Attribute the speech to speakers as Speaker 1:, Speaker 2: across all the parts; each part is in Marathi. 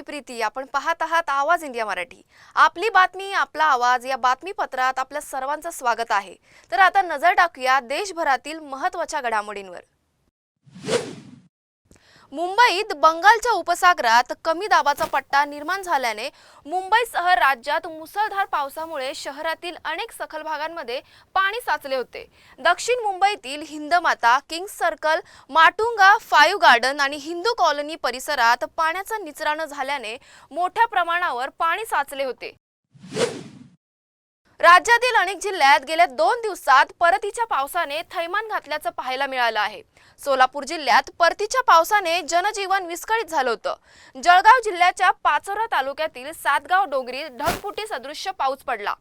Speaker 1: प्रीती. आपण पाहत आहात आवाज इंडिया मराठी. आपली बातमी आपला आवाज या बातमीपत्रात आपल्या सर्वांचं स्वागत आहे. तर आता नजर टाकूया देशभरातील महत्त्वाच्या घडामोडींवर. मुंबईत बंगालच्या उपसागरात कमी दाबाचा पट्टा निर्माण झाल्याने मुंबईसह राज्यात मुसळधार पावसामुळे शहरातील अनेक सखल भागांमध्ये पाणी साचले होते. दक्षिण मुंबईतील Hindmata King's Circle Matunga Five Garden आणि हिंदू कॉलनी परिसरात पाण्याचा निचरा न झाल्याने मोठ्या प्रमाणावर पाणी साचले होते. राज्यातील अनेक जिल्ह्यात गेल्या दोन दिवसात परतीच्या पावसाने थैमान घातल्याचं पाहायला मिळालं आहे. सोलापूर जिल्ह्यात परतीच्या पावसाने जनजीवन विस्कळीत झालं होतं. जळगाव जिल्ह्याच्या पाचोरा तालुक्यातील सातगाव डोंगरी ढगफुटी सदृश्य पाऊस पडला.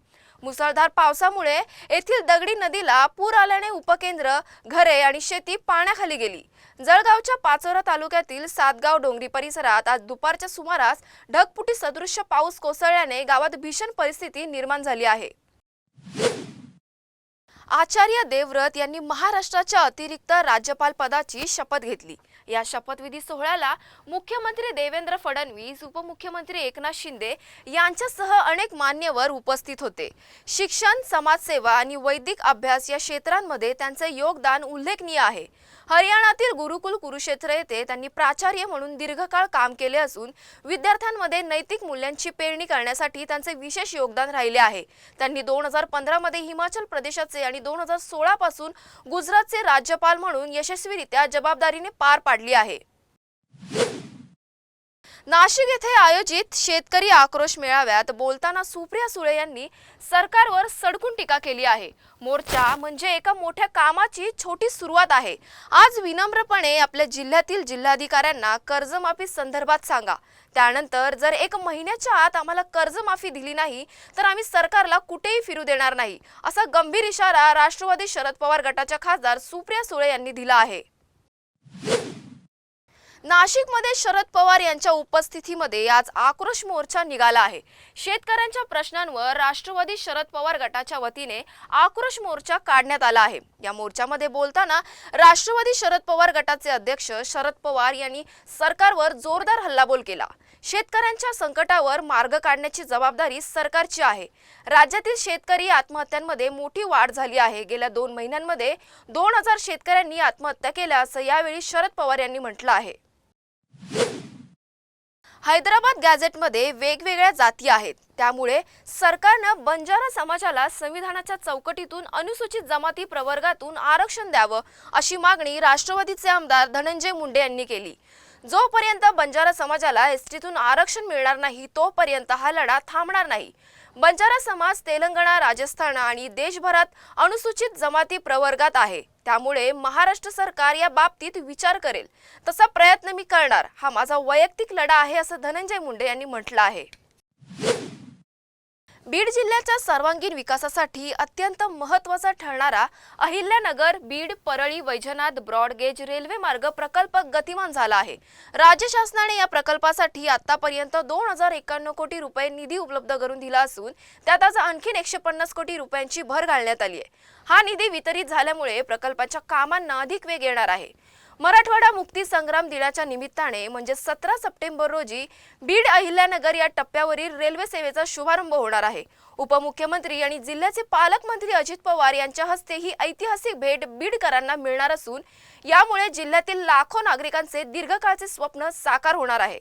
Speaker 1: मुसळधार पावसामुळे येथील दगडी नदीला पूर आल्याने उपकेंद्र घरे आणि शेती पाण्याखाली गेली. जळगावच्या पाचोरा तालुक्यातील सातगाव डोंगरी परिसरात आज दुपारच्या सुमारास ढगपुटी सदृश्य पाऊस कोसळल्याने गावात भीषण परिस्थिती निर्माण झाली आहे. आचार्य देवव्रत यांनी महाराष्ट्राच्या अतिरिक्त राज्यपाल पदाची शपथ घेतली. या शपथविधी सोहळ्याला मुख्यमंत्री देवेंद्र फडणवीस उपमुख्यमंत्री एकनाथ शिंदे यांच्यासह अनेक मान्यवर उपस्थित होते. शिक्षण समाजसेवा आणि वैदिक अभ्यास या क्षेत्रांमध्ये त्यांचे योगदान उल्लेखनीय आहे. हरियाणातील गुरुकुल कुरुक्षेत्र येथे त्यांनी प्राचार्य म्हणून दीर्घकाळ काम केले असून विद्यार्थ्यांमध्ये नैतिक मूल्यांची पेरणी करण्यासाठी त्यांचे विशेष योगदान राहिले आहे. त्यांनी दोन हजार पंधरामध्ये हिमाचल प्रदेशाचे आणि दोन हजार सोळा पासून गुजरातचे राज्यपाल म्हणून यशस्वीरित्या जबाबदारीने पार पाडली आहे. नाशिक येथे आयोजित शेतकरी आक्रोश मेळाव्यात बोलताना सुप्रिया सुळे यांनी सरकारवर सडकून टीका केली आहे. मोर्चा म्हणजे एका मोठ्या कामाची छोटी सुरुवात आहे. आज विनम्रपणे आपल्या जिल्ह्यातील जिल्हाधिकाऱ्यांना कर्जमाफी संदर्भात सांगा. त्यानंतर जर एक महिन्याच्या आत आम्हाला कर्जमाफी दिली नाही तर आम्ही सरकारला कुठेही फिरू देणार नाही असा गंभीर इशारा राष्ट्रवादी शरद पवार गटाच्या खासदार सुप्रिया सुळे यांनी दिला आहे. नाशिकमध्ये शरद पवार यांच्या उपस्थितीमध्ये आज आक्रोश मोर्चा निघाला आहे. शेतकऱ्यांच्या प्रश्नांवर राष्ट्रवादी शरद पवार गटाच्या वतीने आक्रोश मोर्चा काढण्यात आला आहे. या मोर्चामध्ये बोलताना राष्ट्रवादी शरद पवार गटाचे अध्यक्ष शरद पवार यांनी सरकारवर जोरदार हल्लाबोल केला. शेतकऱ्यांच्या संकटावर मार्ग काढण्याची जबाबदारी सरकारची आहे. राज्यातील शेतकरी आत्महत्यांमध्ये मोठी वाढ झाली आहे. गेल्या दोन महिन्यांमध्ये दोन हजार शेतकऱ्यांनी आत्महत्या केल्या असं यावेळी शरद पवार यांनी म्हटलं आहे. हैदराबाद गॅझेटमध्ये वेगवेगळ्या जाती आहेत. त्यामुळे सरकारनं बंजारा समाजाला संविधानाच्या चौकटीतून अनुसूचित जमाती प्रवर्गातून आरक्षण द्यावं अशी मागणी राष्ट्रवादीचे आमदार धनंजय मुंडे यांनी केली. जोपर्यंत बंजारा समाजाला एसटीतून आरक्षण मिळणार नाही तोपर्यंत हा लढा थांबणार नाही. बंजारा समाज तेलंगणा राजस्थान आणि देशभरात अनुसूचित जमाती प्रवर्गात आहे. त्यामुळे महाराष्ट्र सरकार या बाबतीत विचार करेल. तसा प्रयत्न मी करणार. हा माझा वैयक्तिक लढा आहे असं धनंजय मुंडे यांनी म्हटलं आहे. बीड जिल्ह्याच्या सर्वांगीण विकासासाठी अत्यंत महत्त्वाचा ठरणारा Ahilyanagar Beed Parli Vaijnath broad gauge railway मार्ग प्रकल्प गतिमान झाला आहे. राज्य शासनाने या प्रकल्पासाठी आतापर्यंत दोन हजार एक्याण्णव कोटी रुपये निधी उपलब्ध करून दिला असून त्यात आज आणखीन एकशे पन्नास कोटी रुपयांची भर घालण्यात आली आहे. हा निधी वितरित झाल्यामुळे प्रकल्पाच्या कामांना अधिक वेग येणार आहे. मराठवाडा मुक्ती संग्राम दिनाच्या निमित्ताने म्हणजे सतरा सप्टेंबर रोजी बीड अहिल्यानगर या टप्प्यावरील रेल्वे सेवेचा शुभारंभ होणार आहे. उपमुख्यमंत्री आणि जिल्ह्याचे पालकमंत्री अजित पवार यांच्या हस्ते ही ऐतिहासिक भेट बीडकरांना मिळणार असून यामुळे जिल्ह्यातील लाखो नागरिकांचे दीर्घकाळचे स्वप्न साकार होणार आहे.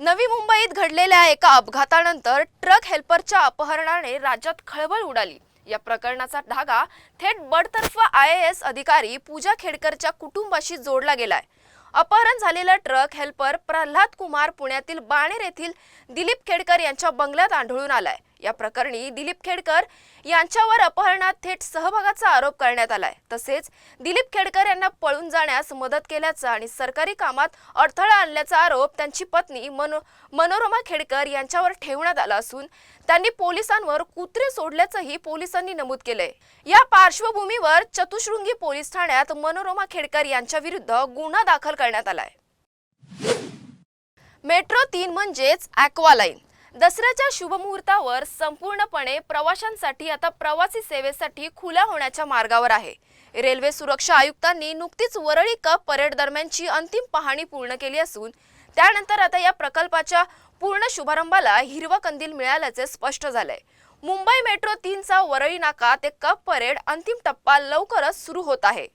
Speaker 1: नवी मुंबईत घडलेल्या एका अपघातानंतर ट्रक हेल्परच्या अपहरणाने राज्यात खळबळ उडाली. या प्रकरणाचा धागा थेट बडतर्फ आय ए एस अधिकारी पूजा खेडकरच्या कुटुंबाशी जोडला गेलाय. अपहरण झालेला ट्रक हेल्पर प्रल्हाद कुमार पुण्यातील बाणेर येथील दिलीप खेडकर यांच्या बंगल्यात आढळून आलाय. या प्रकरणी दिलीप खेडकर यांच्यावर अपहरणात थेट सहभागाचा आरोप करण्यात आलाय. तसेच दिलीप खेडकर यांना पळून जाण्यास मदत केल्याचा आणि सरकारी कामात अडथळा आणल्याचा आरोप त्यांची पत्नी मनो मनोरमा खेडकर यांच्यावर ठेवण्यात आला असून त्यांनी पोलिसांवर कुत्रे सोडल्याचंही पोलिसांनी नमूद केलंय. या पार्श्वभूमीवर चतुशृंगी पोलीस ठाण्यात मनोरमा खेडकर यांच्या विरुद्ध गुन्हा दाखल करण्यात आलाय. मेट्रो तीन म्हणजेच ॲक्वालाईन. दसऱ्याच्या शुभमुहूर्तावर संपूर्णपणे प्रवाशांसाठी आता प्रवासी सेवेसाठी खुल्या होण्याच्या मार्गावर आहे. रेल्वे सुरक्षा आयुक्तांनी नुकतीच वरळी कप परेड दरम्यानची अंतिम पाहणी पूर्ण केली असून त्यानंतर आता या प्रकल्पाच्या पूर्ण शुभारंभाला हिरवा कंदील मिळाल्याचे स्पष्ट झालंय. मुंबई मेट्रो तीनचा वरळी नाका ते कप परेड अंतिम टप्पा लवकरच सुरू होत आहे.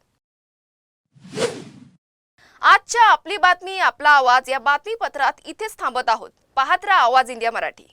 Speaker 1: आजच्या आपली बातमी आपला आवाज या बातमीपत्रात इथेच थांबत आहोत. पाहत राहा आवाज इंडिया मराठी.